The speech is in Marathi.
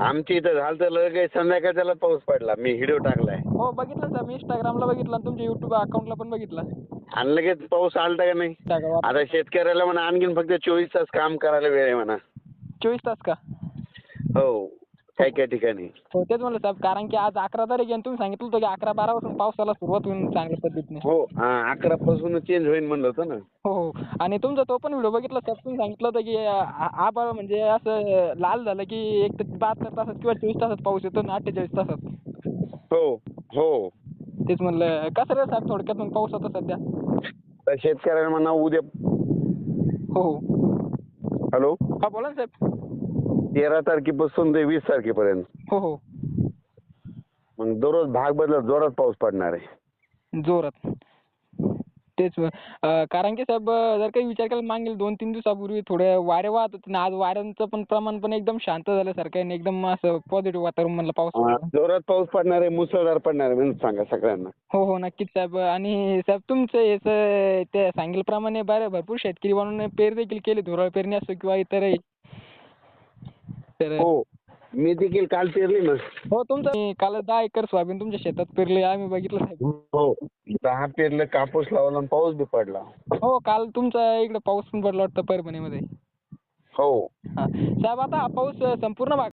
आमच्या इथं झालं तर लगेच संध्याकाळ त्याला पाऊस पडला. मी व्हिडिओ टाकलाय. हो बघितलं सर मी. इंस्टाग्रामला बघितलं आणि तुमच्या युट्यूब अकाउंटला पण बघितलं. आणि लगेच पाऊस आलता का नाही? आता शेतकऱ्याला म्हणा आणखीन फक्त चोवीस तास काम करायला वेळ आहे म्हणा. चोवीस तास का? हो काही काही ठिकाणी. हो तेच म्हणलं साहेब कारण की आज अकरा तारीख आहे आणि तुम्ही सांगितलं होतं की अकरा बारा पावसाला सुरुवात होईल चांगल्या पद्धतीने. हो हा अकरा पासून चेंज होईल म्हणलं होतं ना. हो हो आणि तुमचा तो पण व्हिडिओ बघितला साहेब तुम्ही सांगितलं होतं की आ- आभाळ म्हणजे असं लाल झालं की एक तर बहात्तर तासात किंवा चोवीस तासात पाऊस येतो ना अठ्ठेचाळीस तासात. हो हो. तेच म्हणलं कसं रे साहेब थोडक्यात मग पाऊस होता सध्या? तर शेतकऱ्याला म्हणा उद्या हो हो. हॅलो? हा बोला ना साहेब. तेरा तारखेपासून ते वीस तारखेपर्यंत. हो हो. मग दररोज भाग बदलत जोरात पाऊस पडणार आहे. जोरात. तेच. अं, कारण की साहेब अं, जर काही विचार केला मागील दोन तीन दिवसापूर्वी थोडे वारे वाहत होते ना आज वाऱ्यांचं पण प्रमाण पण एकदम शांत झाल्यासारखं आहे आणि एकदम असं पॉझिटिव्ह वातावरण म्हणलं हा, पाऊस जोरात पाऊस पडणार आहे मुसळधार पडणार आहे म्हणून सांगा सगळ्यांना. हो हो नक्कीच साहेब. आणि साहेब तुमचं याचं ते सांगितल्याप्रमाणे बरं भरपूर शेतकरी म्हणून पेर देखील केली धुरळ पेरणी असो किंवा इतरही. तर हो. मी देखील काल पेरली ना. हो तुमचं मी काल दहा एकर सोयाबीन तुमच्या शेतात पेरले आम्ही बघितलं साहेब हो दहा पेरलं कापूस लावला आणि पाऊस बी पडला. हो काल तुमचा इकडे पाऊस पण पडला वाटतं परभणीमध्ये. हो. हा साहेब आता हा पाऊस संपूर्ण भाग